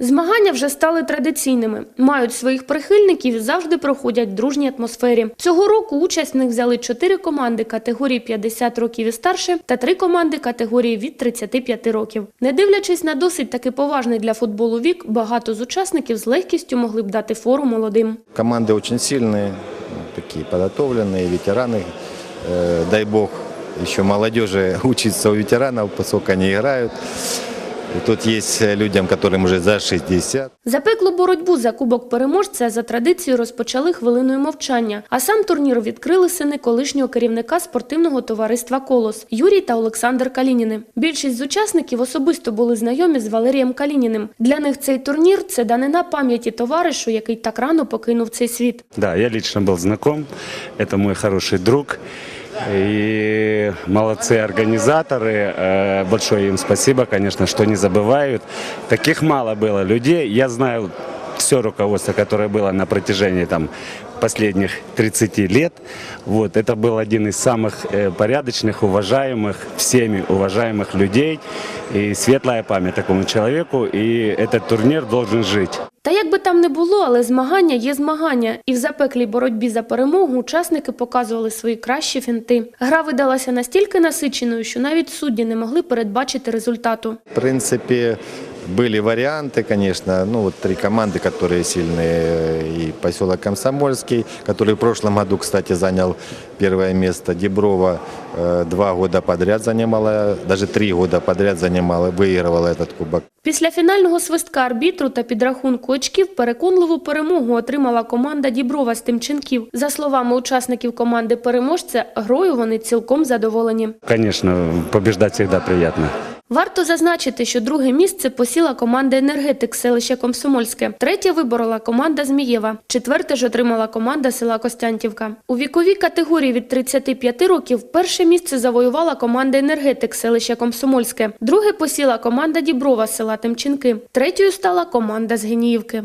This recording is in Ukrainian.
Змагання вже стали традиційними, мають своїх прихильників і завжди проходять в дружній атмосфері. Цього року участь в них взяли чотири команди категорії 50 років і старше та три команди категорії від 35 років. Не дивлячись на досить таки поважний для футболу вік, багато з учасників з легкістю могли б дати фору молодим. Команды очень сильные, такие подготовленные, ветераны. Э, Дай бог, еще молодежи учится у ветеранов, поскольку они играют. И тут есть людям, которым уже за 60. Запеклу боротьбу за кубок переможця за традицією розпочали хвилиною мовчання. А сам турнір відкрили сини колишнього керівника спортивного товариства Колос Юрій та Олександр Калініни. Більшість з учасників особисто були знайомі з Валерієм Калініним. Для них цей турнір це данина пам'яті товаришу, який так рано покинув цей світ. Да, я лично был знаком. Это мой хороший друг. И молодцы организаторы. Э, Большое им спасибо, конечно, что не забывают. Таких мало было людей. Я знаю все руководство, которое было на протяжении там, последних 30 лет. Вот, это был один из самых э, порядочных, уважаемых, всеми уважаемых людей. И светлая память такому человеку. И этот турнир должен жить. Та як би там не було, але змагання є змагання, і в запеклій боротьбі за перемогу учасники показували свої кращі фінти. Гра видалася настільки насиченою, що навіть судді не могли передбачити результату. В принципе, были варианты, конечно. Ну, вот три команды, которые сильные. И поселок Комсомольский, который в прошлом году, кстати, занял первое место. Деброва э, два года подряд занимала, даже три года подряд занимала, выигрывала этот кубок. Після фінального свистка арбітру та підрахунку очків переконливу перемогу отримала команда Діброва з Тимченків. За словами учасників команди переможця, грою вони цілком задоволені. Конечно, побеждать всегда приятно. Варто зазначити, що друге місце посіла команда енергетик селища Комсомольське. Третє виборола команда Змієва. Четверте ж отримала команда села Костянтівка. У віковій категорії від 35 років перше місце завоювала команда енергетик селища Комсомольське. Друге посіла команда Діброва села Тимченки. Третьою стала команда з Геніївки.